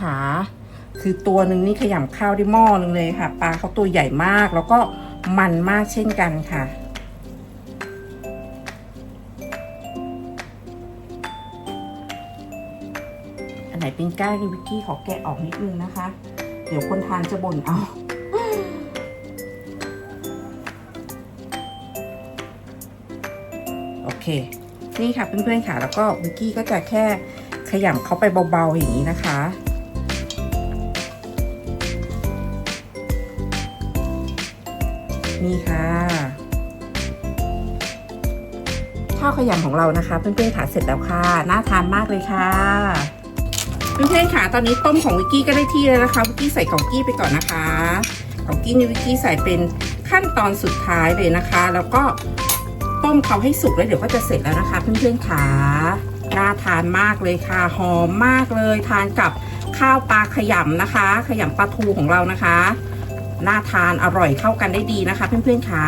ขา คือตัวหนึ่งนี่ขยำข้าวได้หม้อหนึงเลยค่ะ ปลาเขาตัวใหญ่มาก แล้วก็มันมากเช่นกันค่ะอันไหนเป็นก้างนี่วิกกี้ขอแกะออกนิดนึงนะคะ เดี๋ยวคนทานจะบ่นเอาโอเค นี่ค่ะเพื่อนๆค่ะ แล้วก็วิกกี้ก็จะแค่ขยำเขาไปเบาๆอย่างนี้นะคะ นี่ค่ะ ข้าวขยำของเรานะคะ เพื่อนๆค่ะเสร็จแล้วค่ะ น่าทานมากเลยค่ะเพื่อนๆค่ะ ตอนนี้ต้มของวิกกี้ก็ได้ที่แล้วนะคะ วิกกี้ใส่ของกี้ไปก่อนนะคะของกี้นี่วิกกี้ใส่เป็นขั้นตอนสุดท้ายเลยนะคะ แล้วก็ต้มเขาให้สุกแล้วเดี๋ยวก็จะเสร็จแล้วนะคะเพื่อนๆค่ะน่าทานมากเลยค่ะ หอมมากเลย ทานกับข้าวปลาขยำนะคะ ขยำปลาทูของเรานะคะ น่าทานอร่อยเข้ากันได้ดีนะคะ เพื่อนๆค่ะ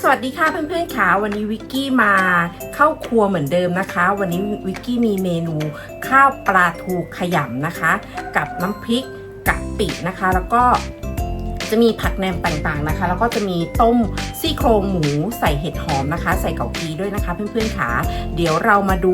สวัสดีค่ะเพื่อนๆค่ะวันนี้วิกกี้มาเข้าครัวเหมือนเดิมนะคะ วันนี้วิกกี้มีเมนูข้าวปลาทูขยำนะคะ กับน้ำพริกกะปินะคะ แล้วก็ จะมีผักแหนมต่างๆนะคะ แล้วก็จะมีต้มซี่โครงหมูใส่เห็ดหอมนะคะ ใส่เกากีด้วยนะคะเพื่อนๆค่ะเดี๋ยวเรามาดู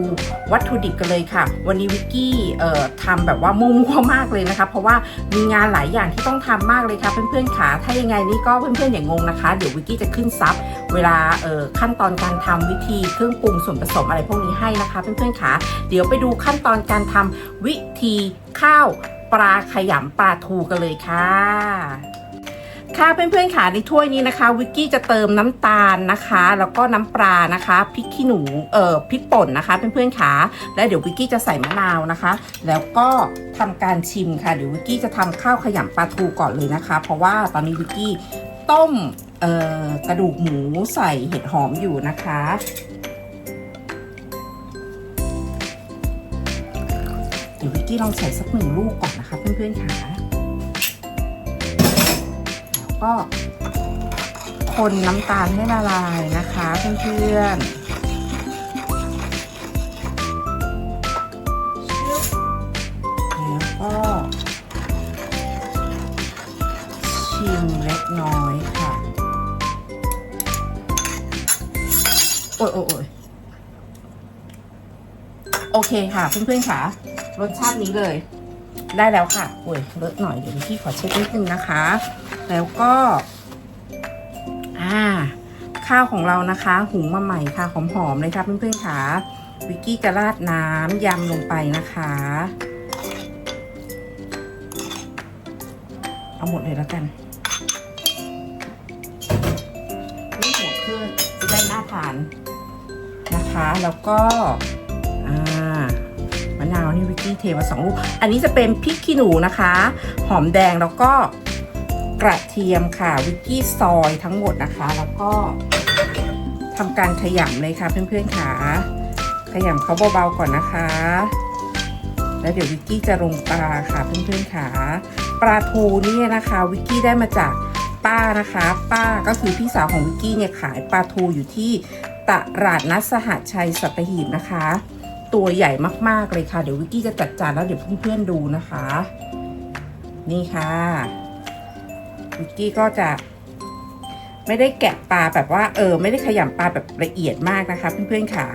วัตถุดิบกันเลยค่ะ วันนี้วิกกี้เอ่อทำแบบว่ามั่วๆมากเลยนะคะ เพราะว่ามีงานหลายอย่างที่ต้องทำมากเลยค่ะเพื่อนๆค่ะถ้ายังไงนี่ก็เพื่อนๆอย่างงงนะคะ เดี๋ยววิกกี้จะขึ้นซับเวลาเอ่อขั้นตอนการทำวิธีเครื่องปรุงส่วนผสมอะไรพวกนี้ให้นะคะเพื่อนๆค่ะเดี๋ยวไปดูขั้นตอนการทำวิธีข้าวปลาขยำปลาทูกันเลยค่ะ ค่ะเพื่อนๆค่ะในถ้วยนี้นะคะ วิกกี้จะเติมน้ำตาลนะคะ แล้วก็น้ำปลานะคะพริกขี้หนูเอ่อพริกป่นนะคะเพื่อนๆค่ะแล้วเดี๋ยววิกกี้จะใส่มะนาวนะคะ แล้วก็ทำการชิมค่ะเดี๋ยววิกกี้จะทำข้าวขยำปลาทูก่อนเลยนะคะ เพราะว่าตอนนี้วิกกี้ต้มเอ่อกระดูกหมูใส่เห็ดหอมอยู่นะคะเดี๋ยววิกกี้ลองใส่สักหนึ่งลูกก่อนนะคะเพื่อนๆค่ะ ก็คนน้ำตาลให้ละลายนะคะเพื่อนๆแล้วก็ชิมเล็กน้อยค่ะโอ้ยโอ้ยโอ้ยโอเคค่ะเพื่อนๆค่ะ รสชาตินี้เลย ได้แล้วค่ะโอ้ยเลอะหน่อยเดี๋ยวพี่ขอเช็ดนิดนึงนะคะ แล้วก็ อ่า ข้าวของเรานะคะ หุงมาใหม่ค่ะ หอมๆเลยค่ะเพื่อนๆค่ะ วิกกี้จะราดน้ำยำลงไปนะคะ เอาหมดเลยแล้วกันนี่หัวเครื่องจะได้น่าทานนะคะ แล้วก็ อ่ามะนาวนี่วิกกี้เทมาสองลูก อันนี้จะเป็นพริกขี้หนูนะคะ หอมแดงแล้วก็ กระเทียมค่ะวิกกี้ซอยทั้งหมดนะคะ แล้วก็ทำการขยำเลยค่ะเพื่อนๆค่ะขยำเขาเบาๆก่อนนะคะ แล้วเดี๋ยววิกกี้จะลงปลาค่ะเพื่อนๆค่ะปลาทูนี่นะคะวิกกี้ได้มาจากป้านะคะ ป้าก็คือพี่สาวของวิกกี้เนี่ยขายปลาทูอยู่ที่ตลาดนัดสหชัยสัตหีบนะคะ ตัวใหญ่มากๆเลยค่ะ เดี๋ยววิกกี้จะจัดจานแล้วเดี๋ยวเพื่อนๆดูนะคะ นี่ค่ะ วิกกี้ก็จะ ไม่ได้แกะปลาแบบว่า เออ ไม่ได้ขยำปลาแบบละเอียดมากนะคะ เพื่อนๆค่ะ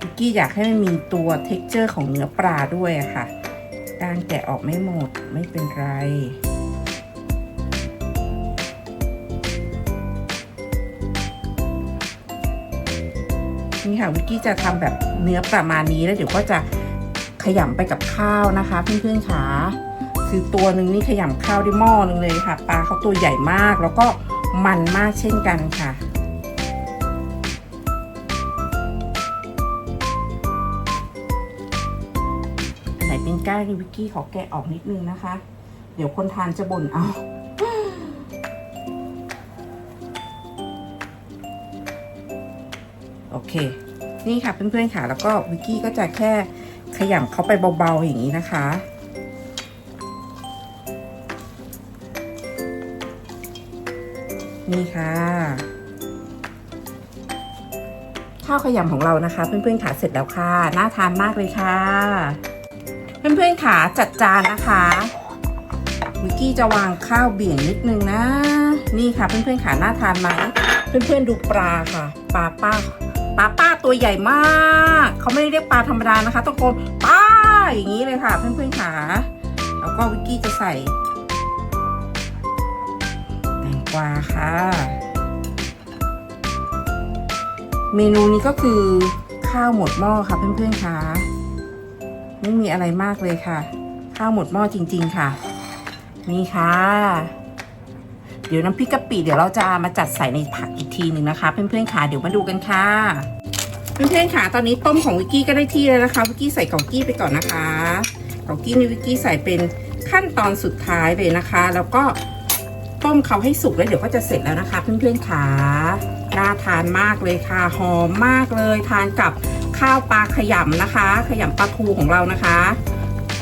วิกกี้อยากให้มันมีตัว t e x t อร์ของเนื้อปลาด้วยะค่ะ การแกะออกไม่หมดไม่เป็นไรนี่ค่ะวิกกี้จะทำแบบเนื้อประมาณนี้แล้วเดี๋ยวก็จะขยำไปกับข้าวนะคะ เพื่อนๆค่ะ คือตัวหนึ่งนี่ขยำข้าวได้หม้อหนึงเลยค่ะ ปลาเขาตัวใหญ่มาก แล้วก็มันมากเช่นกันค่ะไหนเป็นก้างวิกกี้ขอแกะออกนิดนึงนะคะ เดี๋ยวคนทานจะบ่นเอาโอเค นี่ค่ะเพื่อนๆค่ะ แล้วก็วิกกี้ก็จะแค่ขยำเขาไปเบาๆอย่างนี้นะคะ นี่ค่ะ ข้าวขยำของเรานะคะ เพื่อนๆค่ะเสร็จแล้วค่ะ น่าทานมากเลยค่ะ เพื่อนๆค่ะจัดจานนะคะวิกกี้จะวางข้าวเบี่ยงนิดนึงนะ นี่ค่ะเพื่อนๆค่ะน่าทานไหมเพื่อนๆดูปลาค่ะปลาป้าปลาป้าตัวใหญ่มาก เขาไม่ได้เรียกปลาธรรมดานะคะต้องโกนป้าอย่างนี้เลยค่ะ เพื่อนๆค่ะแล้วก็วิกกี้จะใส่ กวาค่ะ เมนูนี้ก็คือข้าวหมดหม้อค่ะเพื่อนๆค่ะไม่มีอะไรมากเลยค่ะ ข้าวหมดหม้อจริง ๆค่ะ นี่ค่ะ เดี๋ยวน้ำพริกกะปิเดี๋ยวเราจะมาจัดใส่ในผักอีกทีหนึ่งนะคะ เพื่อนๆค่ะเดี๋ยวมาดูกันค่ะ เพื่อนๆค่ะ ตอนนี้ต้มของวิกกี้ก็ได้ที่แล้วนะคะวิกกี้ใส่เกากี้ไปก่อนนะคะเกากี้นี่วิกกี้ใส่เป็นขั้นตอนสุดท้ายเลยนะคะ แล้วก็ ต้มเขาให้สุกแล้วเดี๋ยวก็จะเสร็จแล้วนะคะเพื่อนๆค่ะน่าทานมากเลยค่ะหอมมากเลยทานกับข้าวปลาขยำนะคะ ขยำปลาทูของเรานะคะ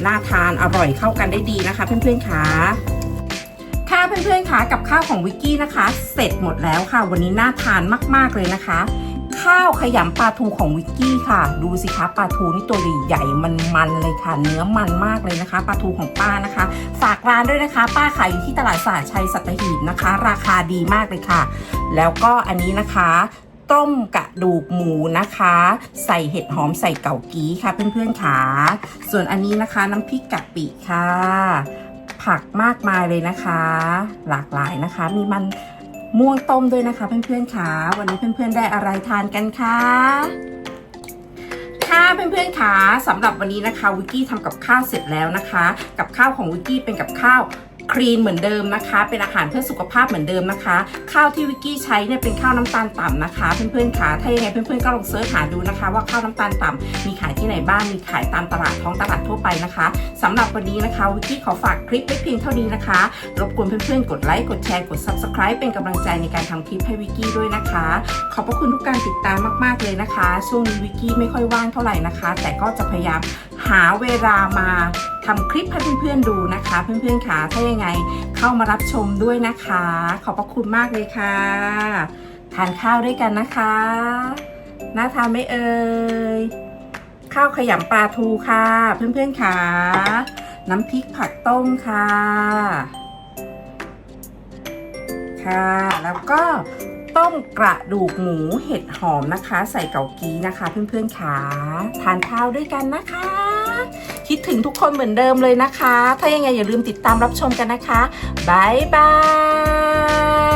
น่าทานอร่อยเข้ากันได้ดีนะคะ เพื่อนๆค่ะค่ะเพื่อนๆคะกับข้าวของวิกกี้นะคะ เสร็จหมดแล้วค่ะ วันนี้น่าทานมากๆเลยนะคะ ข้าวขยำปลาทูของวิกกี้ค่ะ ดูสิคะปลาทูนี่ตัวใหญ่ๆมันเลยค่ะ เนื้อมันมากเลยนะคะปลาทูของป้านะคะ ฝากร้านด้วยนะคะ ป้าขายอยู่ที่ตลาดสาชัยสัตหีบนะคะ ราคาดีมากเลยค่ะ แล้วก็อันนี้นะคะต้มกระดูกหมูนะคะ ใส่เห็ดหอมใส่เกากีค่ะเพื่อนๆค่ะส่วนอันนี้นะคะน้ำพริกกะปิค่ะ ผักมากมายเลยนะคะ หลากหลายนะคะ มีมัน ม่วงต้มด้วยนะคะเพื่อนๆค่ะวันนี้เพื่อนๆได้อะไรทานกันคะค่ะเพื่อนๆค่ะสำหรับวันนี้นะคะวิกกี้ทำกับข้าวเสร็จแล้วนะคะ กับข้าวของวิกกี้เป็นกับข้าว ครีนเหมือนเดิมนะคะ เป็นอาหารเพื่อสุขภาพเหมือนเดิมนะคะ ข้าวที่วิกกี้ใช้เนี่ยเป็นข้าวน้ำตาลต่ำนะคะ เพื่อนๆค่ะถ้ายังไงเพื่อนๆก็ลองเสิร์ชหาดูนะคะ ว่าข้าวน้ำตาลต่ำมีขายที่ไหนบ้างมีขายตามตลาดท้องตลาดทั่วไปนะคะสำหรับวันนี้นะคะวิกกี้ขอฝากคลิปไว้เพียงเท่านี้นะคะ รบกวนเพื่อนๆกดไลค์กดแชร์กด Subscribe เป็นกำลังใจในการทำคลิปให้วิกกี้ด้วยนะคะ ขอบพระคุณทุกการติดตามมาก ๆเลยนะคะ ช่วงนี้วิกกี้ไม่ค่อยว่างเท่าไหร่นะคะ แต่ก็จะพยายามหาเวลามา ทำคลิปให้เพื่อนๆดูนะคะ เพื่อนๆค่ะถ้ายังไงเข้ามารับชมด้วยนะคะ ขอบพระคุณมากเลยค่ะ ทานข้าวด้วยกันนะคะน่าทานไหมเอ่ยข้าวขยำปลาทูค่ะ เพื่อนๆค่ะน้ำพริกผักต้มค่ะ ค่ะ แล้วก็ต้มกระดูกหมูเห็ดหอมนะคะ ใส่เกากีนะคะ เพื่อนๆค่ะทานข้าวด้วยกันนะคะ คิดถึงทุกคนเหมือนเดิมเลยนะคะ ถ้ายังไงอย่าลืมติดตามรับชมกันนะคะบายบาย